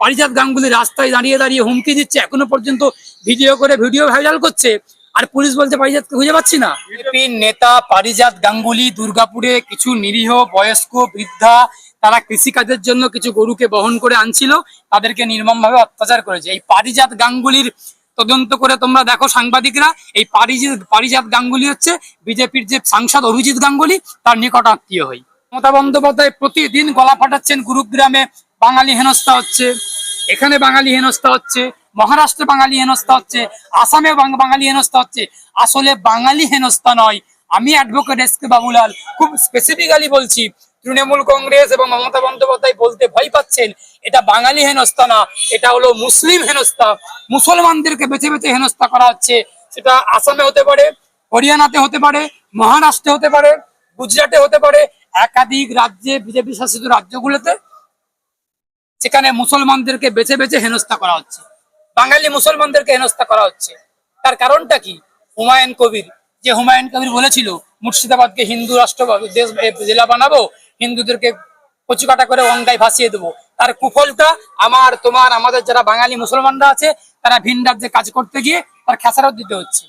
পারিজাত গাঙ্গুলি রাস্তায় দাঁড়িয়ে দাঁড়িয়ে হুমকি দিচ্ছে, এখনও পর্যন্ত ভিডিও করে ভিডিও ভাইরাল করছে, আর পুলিশ বলতে পারিজাতকে খুঁজে পাচ্ছি না। বিজেপির নেতা পারিজাত গাঙ্গুলি দুর্গাপুরে কিছু নিরীহ, বয়স্ক, বৃদ্ধা, তারা কৃষিকাজের জন্য কিছু গরুকে বহন করে আনছিল, তাদেরকে নির্মমভাবে অত্যাচার করেছে। এই পারিজাত গাঙ্গুলির তদন্ত করে তোমরা দেখো সাংবাদিকরা, এই পারিজাত পারিজাত গাঙ্গুলি হচ্ছে বিজেপির যে সাংসদ অভিজিৎ গাঙ্গুলি, তার নিকট আত্মীয় হই। মমতা বন্দ্যোপাধ্যায় প্রতিদিন গলা ফাটাচ্ছেন গুরুগ্রামে বাঙালি হেনস্থা হচ্ছে। এখানে বাঙালি হেনস্থা হচ্ছে, মহারাষ্ট্রে বাঙালি হেনস্থা হচ্ছে, আসামে বাঙালি হেনস্থা হচ্ছে। আসলে বাঙালি হেনস্থা নয়। আমি অ্যাডভোকেট এস কে বাবুলাল, খুব স্পেসিফিক্যালি বলছি, তৃণমূল কংগ্রেস এবং মমতা বন্দ্যোপাধ্যায় বলতে ভয় পাচ্ছেন, এটা বাঙালি হেনস্থা না, এটা হলো মুসলিম হেনস্থা। মুসলমানদেরকে বেছে বেছে হেনস্থা করা হচ্ছে। সেটা আসামে হতে পারে, হরিয়ানাতে হতে পারে, মহারাষ্ট্রে হতে পারে, গুজরাটে হতে পারে, একাধিক রাজ্যে বিজেপি শাসিত রাজ্যগুলোতে সেখানে মুসলমানদেরকে বেছে বেছে হেনস্থা করা হচ্ছে। বাঙালি মুসলমানদেরকে হেনস্থা করা হচ্ছে। তার কারণটা কি? হুমায়ুন কবির। যে হুমায়ুন কবির বলেছিল, মুর্শিদাবাদকে হিন্দু রাষ্ট্র দেশ জেলা বানাবো, হিন্দুদেরকে কচুকাটা করে অঙ্গায় ভাসিয়ে দেবো। তার কুফলটা আমার, তোমার, আমাদের যারা বাঙালি মুসলমানরা আছে, তারা ভিন রাজ্যে কাজ করতে গিয়ে তার খেসারত দিতে হচ্ছে।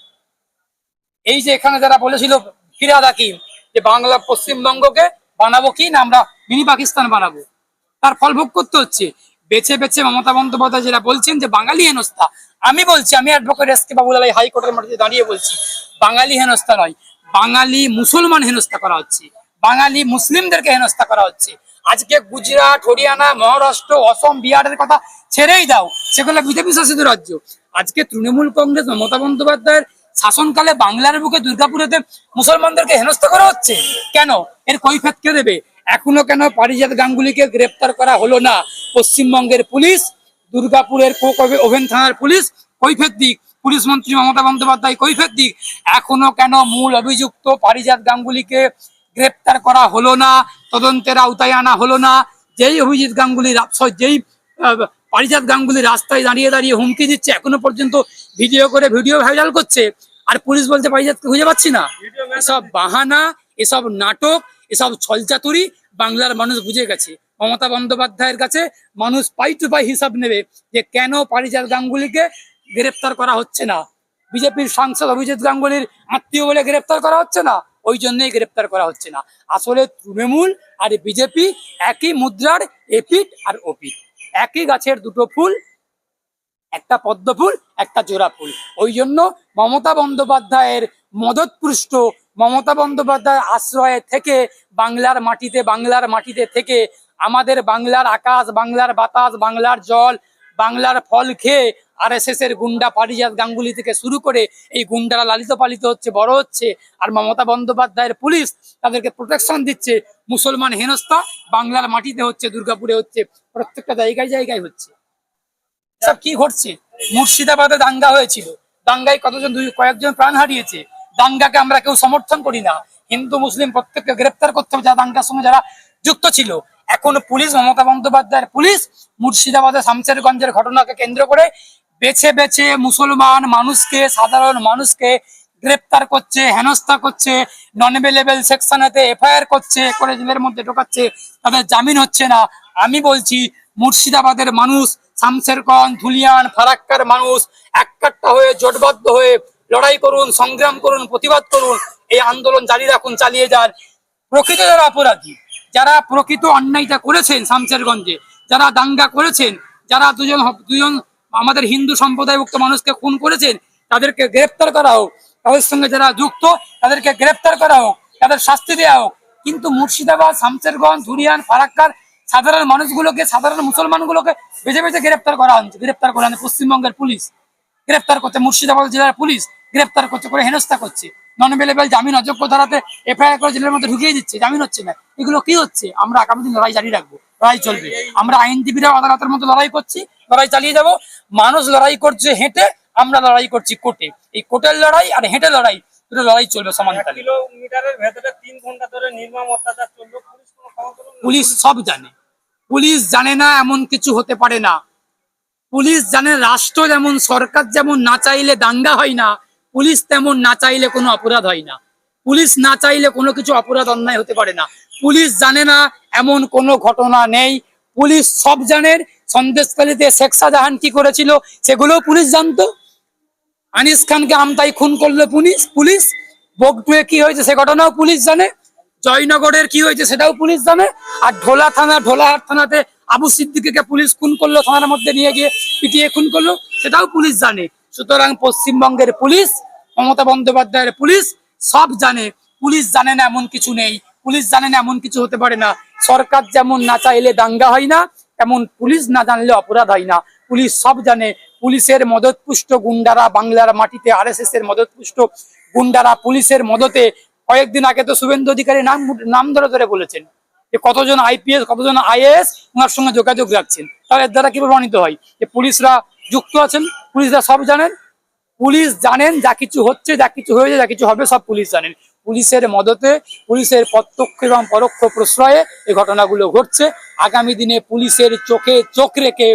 এই যে এখানে যারা বলেছিল ফিরাদ হাকিম, যে বাংলা পশ্চিমবঙ্গকে বানাবো কি না, আমরা মিনি পাকিস্তান বানাবো। তার ফল ভোগ করতে হচ্ছে। বেছে বেছে মমতা বন্দ্যোপাধ্যায় যেটা বলছেন যে, বাঙালি হেনস্থা। আমি বলছি, আমি অ্যাডভোকেট এস কে বাবুলাল হাইকোর্টের মাটিতে দাঁড়িয়ে বলছি, বাঙালি হেনস্থা নয়, বাঙালি মুসলমান হেনস্থা করা হচ্ছে। বাঙালি মুসলিমদেরকে হেনস্থা করা হচ্ছে। আজকে গুজরাট, হরিয়ানা, মহারাষ্ট্র, অসম, বিহারের কথা ছেড়েই দাও। সেগুলো বিজেপি শাসিত রাজ্য। আজকে তৃণমূল কংগ্রেস মমতা বন্দ্যোপাধ্যায়ের শাসনকালে বাংলার বুকে দুর্গাপুরেতে মুসলমানদেরকে হেনস্থা করা হচ্ছে। কেন? এর কৈফিয়ত কে দেবে? এখনও কেন পারিজাত গাঙ্গুলিকে গ্রেপ্তার করা হলো না? পশ্চিমবঙ্গের পুলিশ দুর্গাপুরের ওভেন থানার পুলিশ কৈফিয়ত দিক। পুলিশ মন্ত্রী মমতা বন্দ্যোপাধ্যায় কৈফিয়ত দিক। এখনও কেন মূল অভিযুক্ত পারিজাত গাঙ্গুলিকে গ্রেপ্তার করা হলো না? তদন্তের আওতায় আনা হলো না? যেই অভিজিৎ গাঙ্গুলি যেই পারিজাত গাঙ্গুলি রাস্তায় দাঁড়িয়ে দাঁড়িয়ে হুমকি দিচ্ছে এখনও পর্যন্ত ভিডিও করে ভিডিও ভাইরাল করছে আর পুলিশ বলতে পারিজাতকে খুঁজে পাচ্ছি না। এসব বাহানা এসব নাটক এসব ছলচাতুরি বাংলার মানুষ বুঝে গেছে। মমতা বন্দ্যোপাধ্যায়ের কাছে মানুষ পাই টু পাই হিসাব নেবে যে কেন পারিজাত গাঙ্গুলিকে গ্রেপ্তার করা হচ্ছে না। বিজেপির সাংসদ অভিজিৎ গাঙ্গুলির আত্মীয় বলে গ্রেপ্তার করা হচ্ছে না, ওই জন্যই গ্রেপ্তার করা হচ্ছে না। আসলে তৃণমূল আর বিজেপি একই মুদ্রার এপিট আর ওপিট একই গাছের দুটো ফুল, একটা পদ্ম ফুল, একটা জোড়া ফুল। ওই জন্য মমতা বন্দ্যোপাধ্যায়ের মদতপুষ্ট মমতা বন্দ্যোপাধ্যায়ের আশ্রয়ে থেকে বাংলার মাটিতে বাংলার মাটিতে থেকে আমাদের বাংলার আকাশ, বাংলার বাতাস, বাংলার জল, বাংলার ফল খেয়ে আর এস এর গুন্ডা পারিজাত গাঙ্গুলি থেকে শুরু করে এই গুন্ডারা লালিত পালিত হচ্ছে, বড় হচ্ছে। আর মমতা বন্দ্যোপাধ্যায়ের পুলিশ তাদেরকে প্রোটেকশন দিচ্ছে। মুসলমান হেনস্থা বাংলার মাটিতে হচ্ছে, দুর্গাপুরে হচ্ছে, প্রত্যেকটা জায়গায় জায়গায় হচ্ছে। সব কি ঘটছে? মুর্শিদাবাদে দাঙ্গা হয়েছিল। দাঙ্গায় কতজন, দুই, কয়েকজন প্রাণ হারিয়েছে। দাঙ্গাকে আমরা কেউ সমর্থন করি না। হিন্দু, মুসলিম প্রত্যেককে গ্রেপ্তার করতে হবে, যারা দাঙ্গার সঙ্গে যারা যুক্ত ছিল। এখন পুলিশ, মমতা বন্দ্যোপাধ্যায়ের পুলিশ মুর্শিদাবাদের শামসেরগঞ্জের ঘটনাকে কেন্দ্র করে বেছে বেছে মুসলমান মানুষকে, সাধারণ মানুষকে গ্রেপ্তার করছে, হেনস্থা করছে নন অ্যাভেলেবেল সেকশনেতে এফআইআর করছে, করে জেলের মধ্যে ঢোকাচ্ছে, তাদের জামিন হচ্ছে না। আমি বলছি, মুর্শিদাবাদের মানুষ শামসেরগঞ্জ ধুলিয়ান, ফারাক্কার মানুষ, এককাট্টা হয়ে, জোটবদ্ধ হয়ে লড়াই করুন, সংগ্রাম করুন, প্রতিবাদ করুন, এই আন্দোলন জারি রাখুন, চালিয়ে যান। প্রকৃত যারা অপরাধী, যারা প্রকৃত অন্যায়টা করেছেন শামসেরগঞ্জে যারা দাঙ্গা করেছেন, যারা দুজন দুজন আমাদের হিন্দু সম্প্রদায়ভুক্ত মানুষকে খুন করেছেন, তাদেরকে গ্রেপ্তার করা হোক, তাদের সঙ্গে যারা যুক্ত, তাদেরকে গ্রেপ্তার করা হোক, তাদের শাস্তি দেওয়া হোক। কিন্তু মুর্শিদাবাদ শামসেরগঞ্জ ধুরিয়ান ফারাক্কার সাধারণ মানুষগুলোকে, সাধারণ মুসলমানগুলোকে বেছে বেছে গ্রেপ্তার করা হচ্ছে, গ্রেপ্তার করা হচ্ছে পশ্চিমবঙ্গের পুলিশ গ্রেপ্তার করতে মুর্শিদাবাদ জেলার পুলিশ। গ্রেপ্তার করছে করে হেনস্থা করছে। নন অ্যাভেলেবেল জামিন অযোগ্য ধারাতে এফআইআর করে জেলের মধ্যে ঢুকিয়ে দিচ্ছে জামিন হচ্ছে না। এগুলো কি হচ্ছে? আমরা আগামী দিন লড়াই জারি রাখব লড়াই চলবে। আমরা আইনজীবীরা আদালতের মতো লড়াই করছি লড়াই চালিয়ে যাব। মানুষ লড়াই করছে হেঁটে আমরা লড়াই করছি কোর্টে। এই কোর্টের লড়াই আর হেঁটে লড়াই দুটো লড়াই চলবে সমানতালে? পুলিশ সব জানে। পুলিশ জানে না এমন কিছু হতে পারে না। পুলিশ জানে রাষ্ট্র যেমন সরকার যেমন না চাইলে দাঙ্গা হয় না পুলিশ তেমন না চাইলে কোনো অপরাধ হয় না। পুলিশ না চাইলে কোনো কিছু অপরাধ, অন্যায় হতে পারে না। পুলিশ জানে না এমন কোনো ঘটনা নেই। পুলিশ সব জানের সন্দেশকালীতে শেখ শাহজাহান কি করেছিল সেগুলোও পুলিশ জানতো। আনিস খানকে আমতাই খুন করল পুলিশ পুলিশ। বগটুয়ে কি হয়েছে সে ঘটনাও পুলিশ জানে। জয়নগরের কি হয়েছে সেটাও পুলিশ জানে। আর ঢোলা থানা ঢোলাহাট থানাতে আবু সিদ্দিককে পুলিশ খুন করল থানার মধ্যে নিয়ে গিয়ে পিটিয়ে খুন করল, সেটাও পুলিশ জানে। সুতরাং পশ্চিমবঙ্গের পুলিশ, মমতা বন্দ্যোপাধ্যায়ের পুলিশ সব জানে। পুলিশ জানে না এমন কিছু নেই। পুলিশ জানে না এমন কিছু হতে পারে না। সরকার যেমন না চাইলে দাঙ্গা হয় না, তেমন পুলিশ না জানলে অপরাধ হয় না। পুলিশ সব জানে। পুলিশের মদতপুষ্ট গুন্ডারা বাংলার মাটিতে আর এস এর মদতপুষ্ট গুন্ডারা পুলিশের মদতে। কয়েকদিন আগে তো শুভেন্দু অধিকারী নাম নাম ধরে ধরে বলেছেন যে কতজন আইপিএস, কতজন আইএএস, ওনার সঙ্গে যোগাযোগ রাখছেন। তাহলে এর দ্বারা কি প্রমাণিত হয়? যে পুলিশরা যুক্ত আছেন, পুলিশরা সব জানেন। পুলিশ জানেন যা কিছু হচ্ছে, যা কিছু হয়েছে, যা কিছু হবে, সব পুলিশ জানেন। পুলিশের মদতে, পুলিশের প্রত্যক্ষ এবং পরোক্ষ প্রশ্রয়ে এই ঘটনাগুলো ঘটছে। আগামী দিনে পুলিশের চোখে চোখ রেখে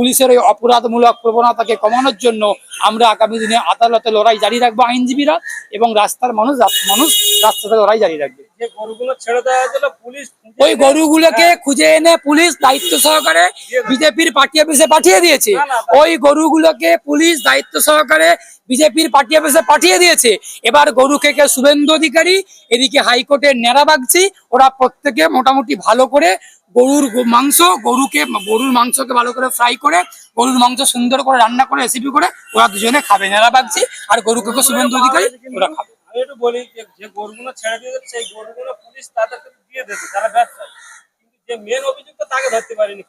পুলিশের ওই অপরাধমূলক প্রবণতাকে কমানোর জন্য আমরা আগামী দিনে আদালতে লড়াই জারি রাখব আইনজীবীরা এবং রাস্তার মানুষ মানুষ রাস্তাতে লড়াই জারি রাখবে। ওই গরুগুলোকে খুঁজে এনে পুলিশ দায়িত্ব সহকারে বিজেপির পার্টি অফিসে পাঠিয়ে দিয়েছে। ওই গরুগুলোকে পুলিশ দায়িত্ব সহকারে বিজেপির পার্টি অফিসে পাঠিয়ে দিয়েছে। এবার গরু খেকে শুভেন্দু অধিকারী এদিকে হাইকোর্টের ন্যাড়া বাগছি ওরা প্রত্যেকে মোটামুটি ভালো করে গরুর মাংস গরুকে গরুর মাংসকে ভালো করে ফ্রাই করে গরুর মাংস সুন্দর করে রান্না করে রেসিপি করে ওরা দুজনে খাবে। ন্যাড়া বাগছি আর গরুকে শুভেন্দু অধিকারী ওরা খাবে। আমি একটু বলি যে যে গরুগুলো ছেড়ে দিয়ে সেই গরুগুলো পুলিশ তাদেরকে দিয়ে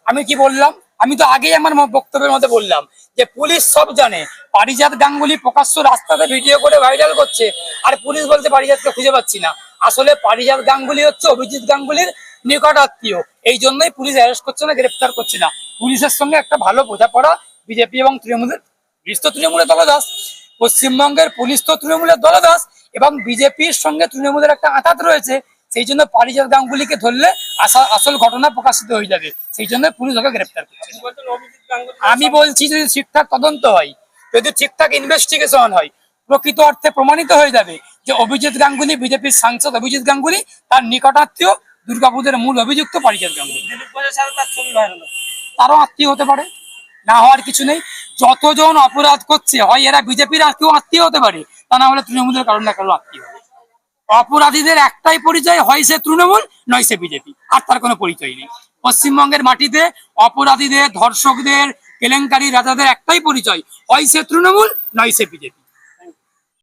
আমি কি বললাম? আমি তো আগেই আমার বক্তব্যের মধ্যে বললাম যে পুলিশ সব জানে। পারিজাত গাঙ্গুলি প্রকাশ্য রাস্তাতে ভিডিও করে ভাইরাল করছে আর পুলিশ বলতে পারিজাতকে খুঁজে পাচ্ছি না। আসলে পারিজাত গাঙ্গুলি হচ্ছে অভিজিৎ গাঙ্গুলির নিকট আত্মীয় এই জন্যই পুলিশ অ্যারেস্ট করছে না, গ্রেপ্তার করছে না। পুলিশের সঙ্গে একটা ভালো বোঝাপড়া, বিজেপি এবং তৃণমূলের পুলিশ তো তৃণমূলের দলদাস পশ্চিমবঙ্গের পুলিশ তো তৃণমূলের দলদাস এবং বিজেপির সঙ্গে তৃণমূলের একটা আঘাত রয়েছে, সেই জন্য পারিজাত গাঙ্গুলিকে ধরলে আসা- আসল ঘটনা প্রকাশিত হয়ে যাবে। সেই জন্য পুলিশ ওকে গ্রেপ্তার করছে। আমি বলছি যদি ঠিকঠাক তদন্ত হয়, যদি ঠিকঠাক ইনভেস্টিগেশন হয়, প্রকৃত অর্থে প্রমাণিত হয়ে যাবে যে অভিজিৎ গাঙ্গুলি, বিজেপির সাংসদ অভিজিৎ গাঙ্গুলি, তার নিকটাত্মীয় দুর্গাপুজোর মূল অভিযুক্ত পারিজাত গাঙ্গুলি। তারও আত্মীয় হতে পারে, না হওয়ার কিছু নেই। যতজন অপরাধ করছে, হয় এরা বিজেপির কেউ আত্মীয় হতে পারে, তা না হলে তৃণমূলের কারণ না কারণ আত্মীয়। অপরাধীদের একটাই পরিচয়, হয় সে তৃণমূল, নয় সে বিজেপি, আর তার কোনো পরিচয় নেই। পশ্চিমবঙ্গের মাটিতে অপরাধীদের, ধর্ষকদের, কেলেঙ্কারি রাজাদের একটাই পরিচয়, হয় সে তৃণমূল, নয় সে বিজেপি।